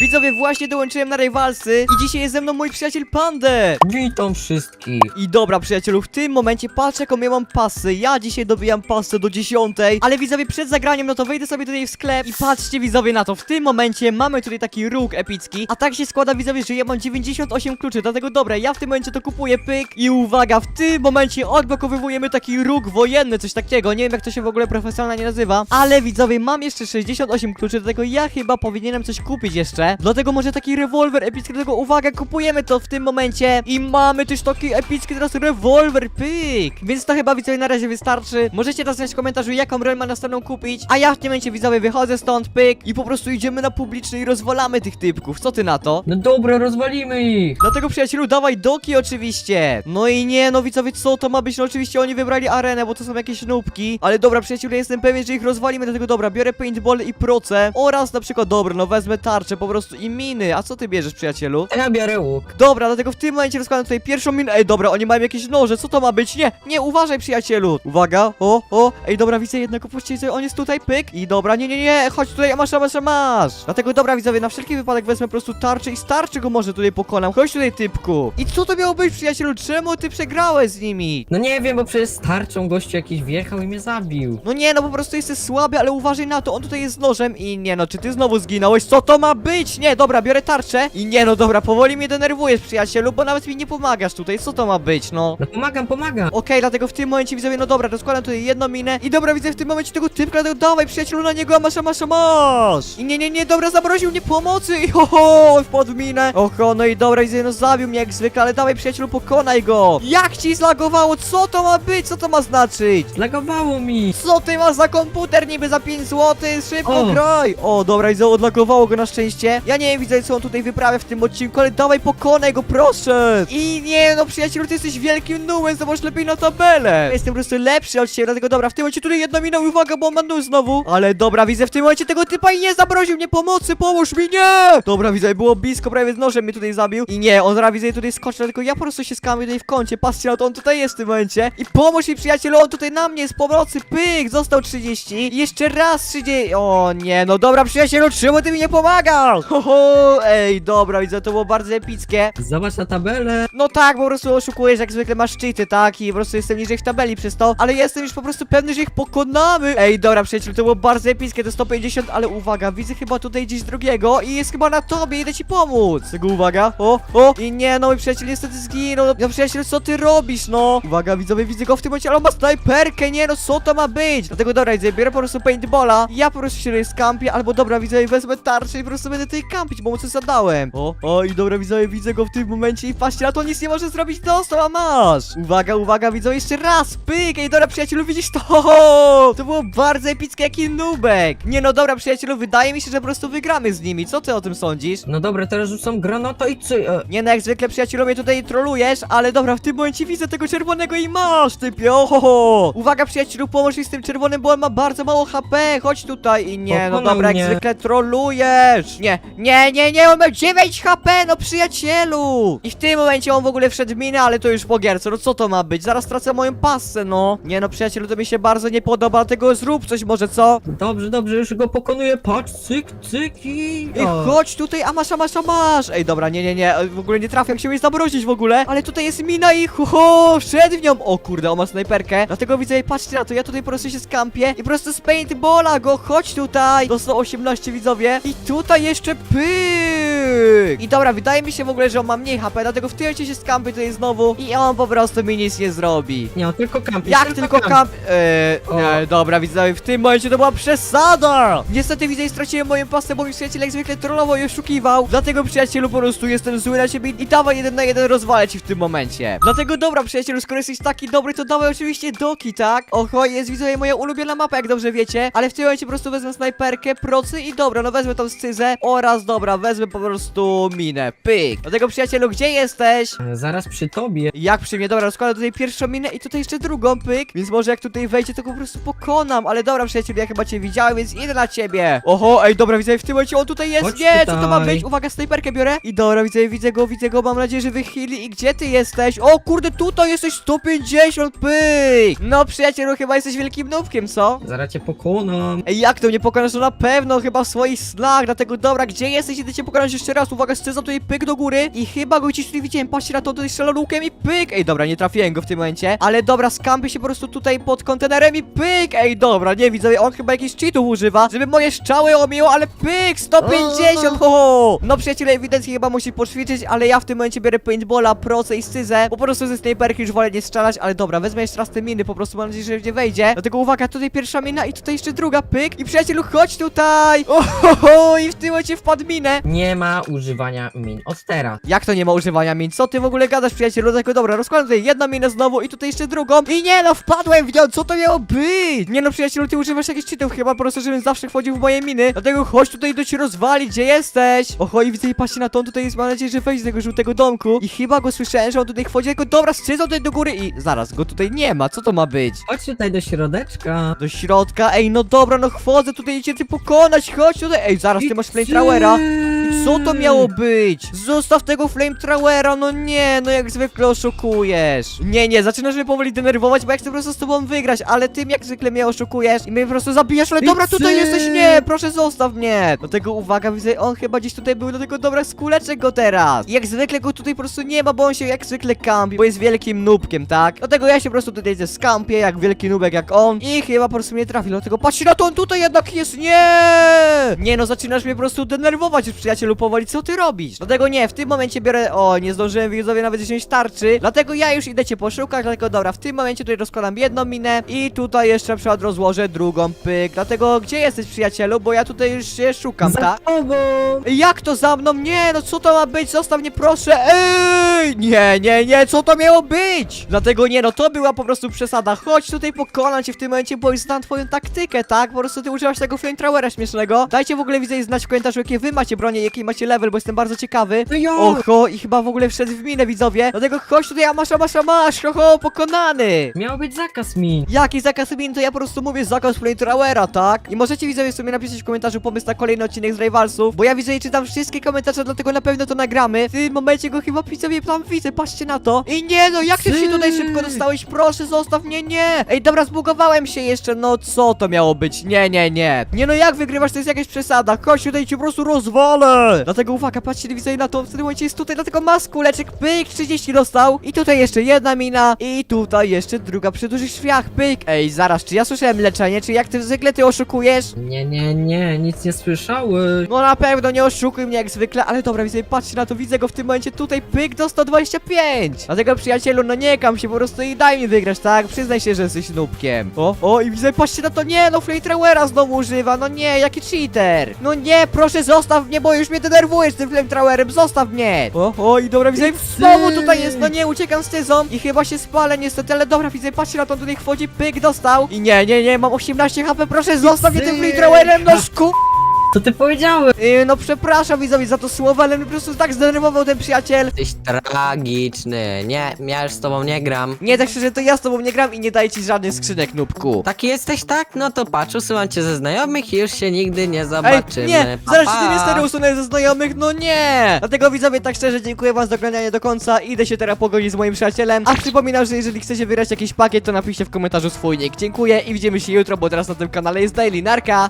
Widzowie, właśnie dołączyłem na rywalsy i dzisiaj jest ze mną mój przyjaciel Pander. Witam wszystkich. I dobra, przyjacielu, w tym momencie patrz jaką ja mam pasy. Ja dzisiaj dobijam pasę do 10, ale widzowie, przed zagraniem, no to wejdę sobie tutaj w sklep i patrzcie widzowie na to. W tym momencie mamy tutaj taki róg epicki, a tak się składa widzowie, że ja mam 98 kluczy, dlatego dobra, ja w tym momencie to kupuję, pyk i uwaga, w tym momencie odblokowujemy taki róg wojenny, coś takiego. Nie wiem jak to się w ogóle profesjonalnie nazywa, ale widzowie, mam jeszcze 68 kluczy, dlatego ja chyba powinienem coś kupić jeszcze. Dlatego może taki rewolwer epicki, dlatego uwaga, kupujemy to w tym momencie i mamy też taki epicki teraz rewolwer, pyk! Więc to chyba widzowie na razie wystarczy. Możecie teraz znać w komentarzu, jaką broń ma następną kupić, a ja w tym momencie widzowie wychodzę stąd, pyk i po prostu idziemy na publiczny i rozwalamy tych typków. Co ty na to? No dobra, rozwalimy ich. Dlatego przyjacielu, dawaj doki oczywiście! No i nie, no widzowie, co to ma być? No oczywiście oni wybrali arenę, bo to są jakieś nubki. Ale dobra, przyjacielu, jestem pewien, że ich rozwalimy, dlatego dobra, biorę paintball i proce oraz na przykład, dobra, no wezmę tarczę po prostu i miny. A co ty bierzesz, przyjacielu? A ja biorę łuk. Dobra, dlatego w tym momencie rozkładam tutaj pierwszą minę. Ej, dobra, oni mają jakieś noże, co to ma być? Nie, nie, uważaj, przyjacielu. Uwaga, o, o, ej, dobra, widzę jednego pościgę, on jest tutaj, pyk. I dobra, nie, nie, nie, chodź tutaj, masz, masz, masz. Dlatego dobra, widzowie, na wszelki wypadek wezmę po prostu tarczę i z tarczy go może tutaj pokonam. Chodź tutaj, typku. I co to miało być, przyjacielu? Czemu ty przegrałeś z nimi? No nie wiem, bo przecież z tarczą gościu jakiś wjechał i mnie zabił. No nie, no po prostu jesteś słaby, ale uważaj na to, on tutaj jest z nożem i nie no, czy ty znowu zginąłeś? Co to ma być? Nie, dobra, biorę tarczę i nie no, dobra, powoli mnie denerwujesz, przyjacielu, bo nawet mi nie pomagasz tutaj, co to ma być, no? No pomagam, pomagam. Okej, dlatego w tym momencie widzowie, no dobra, rozkładam tutaj jedną minę i dobra, widzę w tym momencie tego typka, dlatego dawaj przyjacielu na niego, a masz, a masz, a masz! I nie, nie, nie, dobra, zamroził mnie pomocy i ho, ho, wpadł w minę. Oho, no i dobra, widzę, no zabił mnie jak zwykle, ale dawaj przyjacielu, pokonaj go! Jak ci zlagowało? Co to ma być? Co to ma znaczyć? Zlagowało mi. Co ty masz za komputer niby za 5 zł? Szybko O. graj! O, dobra, i za- odlagowało go na szczęście. Ja nie widzę, co on tutaj wyprawia w tym odcinku, ale dawaj pokonaj go, proszę! I nie, no przyjacielu, ty jesteś wielkim nułem, zobacz lepiej na tabelę. Jestem po prostu lepszy od ciebie, dlatego dobra, w tym momencie tutaj jedna mina, uwaga, bo on ma znowu. Ale dobra, widzę w tym momencie tego typa i nie zamroził mnie pomocy, pomóż mi, nie! Dobra, widzę, było blisko, prawie z nożem mnie tutaj zabił. I nie, on zaraz widzę tutaj skoczy, tylko ja po prostu się skamię tutaj w kącie, patrzcie na to, on tutaj jest w tym momencie. I pomóż mi, przyjacielu, on tutaj na mnie jest pomocy, pyk, został 30. I jeszcze raz 30. O nie, no dobra, przyjacielu, czemu ty mi nie pomagasz? Ho, ho, ej, dobra, widzę, to było bardzo epickie. Zobacz na tabelę. No tak, po prostu oszukujesz, jak zwykle masz cheaty, tak? I po prostu jestem niżej w tabeli przez to, ale jestem już po prostu pewny, że ich pokonamy. Ej, dobra, przyjacielu, to było bardzo epickie, to 150, ale uwaga, widzę chyba tutaj gdzieś drugiego i jest chyba na tobie, idę ci pomóc. Tego uwaga, o, o, i nie, no mój przyjaciel niestety zginął. No przyjaciel, co ty robisz, no? Uwaga, widzowie, widzę go w tym momencie, ale on ma snajperkę, nie, no co to ma być? Dlatego dobra, widzę, biorę po prostu paintballa, ja po prostu się skampię, albo dobra, widzę, wezmę tarczę i po prostu będę tutaj kampić, bo mu coś zadałem. O, o, i dobra, widzę, widzę go w tym momencie i patrzcie na to, nic nie może zrobić, dostał, a masz. Uwaga, uwaga, widzę, jeszcze raz, pyk, ej, dobra, przyjacielu, widzisz to? To było bardzo epickie, jaki nubek. Nie no, dobra, przyjacielu, wydaje mi się, że po prostu wygramy z nimi, co ty o tym sądzisz? No dobra, teraz rzucam granata i co? E, Nie no, jak zwykle przyjacielu mnie tutaj trolujesz, ale dobra, w tym momencie widzę tego czerwonego i masz, typie, ohoho! Uwaga przyjacielu, pomóż mi z tym czerwonym, bo on ma bardzo mało HP, chodź tutaj i nie, no Pokonał dobra, jak mnie. zwykle trolujesz! Nie, nie, nie, nie, on ma 9 HP, no przyjacielu! I w tym momencie on w ogóle wszedł w minę, ale to już po gierce, no co to ma być? Zaraz tracę moją pasę, no! Nie no, przyjacielu, to mi się bardzo nie podoba, dlatego zrób coś może, co? Dobrze, dobrze, już go pokonuję. Patrz, cyk, cyk i... Ej, o. chodź tutaj, a masz, a masz, a masz! Ej, dobra, nie, nie, nie, w ogóle nie trafię, jak się mnie zamrozić w ogóle, ale tutaj jest mina i ho, ho, wszedł w nią! O kurde, on ma snajperkę, dlatego widzę, ej, patrzcie na to, ja tutaj po prostu się skampię i po prostu z paintballa go, chodź tutaj! Dostał 18 widzowie i tutaj jeszcze pyk! I dobra, wydaje mi się w ogóle, że on ma mniej HP, dlatego w tym momencie się skampię tutaj znowu i on po prostu mi nic nie zrobi. Nie, on tylko kampi. Jak tylko kamp... Eee, O. nie, dobra, widzowie, w tym momencie to była przesada! Niestety widzę, straciłem moją pasę, bo mój przyjaciel jak zwykle trollował i oszukiwał. Dlatego, przyjacielu, po prostu jestem zły na ciebie i dawaj jeden na jeden rozwalę ci w tym momencie. Dlatego, dobra, przyjacielu, skoro jesteś taki dobry, to dawaj oczywiście doki, tak? Oho, jest, widzowie, moja ulubiona mapa, jak dobrze wiecie, ale w tym momencie po prostu wezmę snajperkę, procy i dobra, no wezmę tą scyzę oraz, dobra, wezmę po prostu minę, pyk. Dlatego, przyjacielu, gdzie jesteś? E, Zaraz przy tobie. Jak przy mnie, dobra, rozkładam tutaj pierwszą minę i tutaj jeszcze drugą, pyk Więc może jak tutaj wejdzie, to go po prostu pokonam Ale dobra, przyjacielu, ja chyba cię widziałem, więc idę na ciebie Oho, ej, dobra, widzę, w tym momencie on tutaj jest Chodź Nie, co to ma tutaj. być? Uwaga, snajperkę biorę I dobra, widzę, widzę go, widzę go, mam nadzieję, że wychyli I gdzie ty jesteś? O kurde, tutaj jesteś 150, pyk No, przyjacielu, chyba jesteś wielkim nubkiem, co? Zaraz cię pokonam. Ej, jak to mnie pokonasz? No na pewno, chyba w swoich snach Dlatego dobra, gdzie jesteś? Idę cię pokonać jeszcze raz, uwaga, scyzam tutaj pyk do góry. I chyba go gdzieś tutaj widziałem, patrzcie na to, tutaj strzela lukiem i pyk, ej, dobra, nie trafiłem go w tym momencie, ale dobra, skampię się po prostu tutaj pod kontenerem i pyk, ej, dobra, nie widzę, on chyba jakichś cheatów używa, żeby moje strzały omiło, ale pyk, 150, ho, ho. No przyjaciele, ewidentnie chyba musi poćwiczyć, ale ja w tym momencie biorę paintballa, proce i scyzę, po prostu ze snajperki już wolę nie strzelać, ale dobra, wezmę jeszcze raz te miny, po prostu mam nadzieję, że nie wejdzie, dlatego uwaga, tutaj pierwsza mina i tutaj jeszcze druga, pyk, i przyjacielu, chodź tutaj, o, ho, ho, i w tym momencie wpadł minę, Nie ma używania min od teraz. jak to nie ma używania min? Co ty w ogóle gadasz, przyjacielu? Tylko dobra, rozkładam tutaj jedną minę znowu i tutaj jeszcze drugą. I nie no, wpadłem w nią, co to miało być? Nie no, przyjacielu, ty używasz jakichś cheatów chyba po prostu, żebym zawsze wchodził w moje miny. Dlatego chodź tutaj do ci rozwalić, gdzie jesteś? Oho, i widzę, i patrzcie na on tutaj jest, mam nadzieję, że wejdzie z tego żółtego domku. I chyba go słyszałem, że on tutaj wchodzi, tylko dobra, strzedzą tutaj do góry i zaraz, go tutaj nie ma, co to ma być? Chodź tutaj do środeczka. Do środka, ej, no dobra, no wchodzę tutaj, idzie ty pokonać, chodź tutaj, ej, zaraz, ty masz flamethrowera. I co to miało być? Zostaw tego flamethrowera, no nie, no jak zwykle oszukujesz. Nie, nie, zaczynasz mnie powoli denerwować, bo ja chcę po prostu z tobą wygrać, ale ty jak zwykle mnie oszukujesz i mnie po prostu zabijasz, ale I dobra, tutaj jesteś, nie, proszę zostaw mnie. Dlatego uwaga, widzę, on chyba gdzieś tutaj był, dlatego dobra, skuleczek go teraz. I jak zwykle go tutaj po prostu nie ma, bo on się jak zwykle kampi, bo jest wielkim nubkiem, tak? Dlatego ja się po prostu tutaj ze skampię, jak wielki nubek jak on i chyba po prostu mnie trafi, dlatego patrzcie na to, on tutaj jednak jest, nie! Nie no, zaczynasz mnie po prostu denerwować już przyjacielu powoli, co ty robisz? Dlatego nie, w tym momencie biorę, o, nie zdążyłem widzowie nawet wziąć tarczy, dlatego ja już idę cię poszukać, dlatego dobra, w tym momencie tutaj rozkładam jedną minę i tutaj jeszcze na przykład rozłożę drugą, pyk, dlatego gdzie jesteś przyjacielu, bo ja tutaj już się szukam, Za tak? tobą. Jak to za mną? Nie, no co to ma być? Zostaw mnie proszę! Ej! Nie, nie, nie, co to miało być? Dlatego nie, no to była po prostu przesada. Chodź tutaj pokonam cię w tym momencie, bo już znam twoją taktykę, tak? Po prostu ty używasz tego flamethrowera śmiesznego. Dajcie w ogóle widzę znać w komentarzu, jakie wy macie bronie, jaki macie level, bo jestem bardzo ciekawy. To ja. Oho, i chyba w ogóle wszedł w minę, widzowie. Dlatego chodź tutaj, a masz, a masz, a masz, oho, pokonany! Miał być zakaz min. Jaki zakaz min, to ja po prostu mówię zakaz flamethrowera, tak? I możecie widzowie sobie napisać w komentarzu pomysł na kolejny odcinek z Rivalsów, bo ja widzę i czytam wszystkie komentarze, dlatego na pewno to nagramy. W tym momencie go chyba widzowie tam widzę, patrzcie na to. I nie no, jak ty się tutaj szybko dostałeś? Proszę, zostaw mnie, nie! Ej, dobra, zbugowałem się jeszcze, no co to miało być? Nie, nie, nie. Nie no, jak wygrywasz, to jest jakaś przesada. Chodź tutaj cię po prostu rozwalę! Dlatego uwaga, patrzcie widzowie na to, w tym momencie jest tutaj, dlatego ma kuleczek, pyk, 30 dostał. I tutaj jeszcze jedna mina, i tutaj jeszcze druga przy dużych drzwiach, pyk. Ej, zaraz, czy ja słyszałem leczenie, czy jak ty zwykle ty oszukujesz? Nie, nie, nie, nic nie słyszałeś. No na pewno nie oszukuj mnie jak zwykle, ale dobra, widzę, patrzcie na to, widzę go w tym momencie tutaj, pyk do 125. Dlatego przyjacielu, no nie kam się po prostu i daj mi wygrać, tak? Przyznaj się, że jesteś nubkiem. O, o i widzę, patrzcie na to, nie, no flamethrowera znowu używa, no nie, jaki cheater. No nie, proszę zostaw mnie, bo już mnie denerwujesz tym flamethrowerem, zostaw mnie. O, o i dobra, widzę, znowu tutaj jest, no nie, uciekam z tyzą i chyba się spalę niestety, ale dobra, widzę, patrzcie na to, tutaj wchodzi, pyk dostał. I nie, nie, nie, mam 18 HP, proszę zostaw mnie tym flamethrowerem, no szku... Co ty powiedziałeś? Yy, no przepraszam widzowie za to słowo, ale mnie po prostu tak zdenerwował ten przyjaciel. Jesteś tragiczny. Nie, ja już z tobą nie gram. Nie, tak szczerze, to ja z tobą nie gram i nie daję ci żadnych skrzynek, nubku. Taki jesteś, tak? No to patrz, usyłam cię ze znajomych i już się nigdy nie Ej, zobaczymy. nie, Pa, zaraz pa. się ty mnie stary usunę ze znajomych, no nie! Dlatego widzowie, tak szczerze, dziękuję wam za oglądanie do końca, idę się teraz pogodzić z moim przyjacielem, a przypominam, że jeżeli chcecie wygrać jakiś pakiet, to napiszcie w komentarzu swój nick. Dziękuję i widzimy się jutro, bo teraz na tym kanale jest Daily Narka.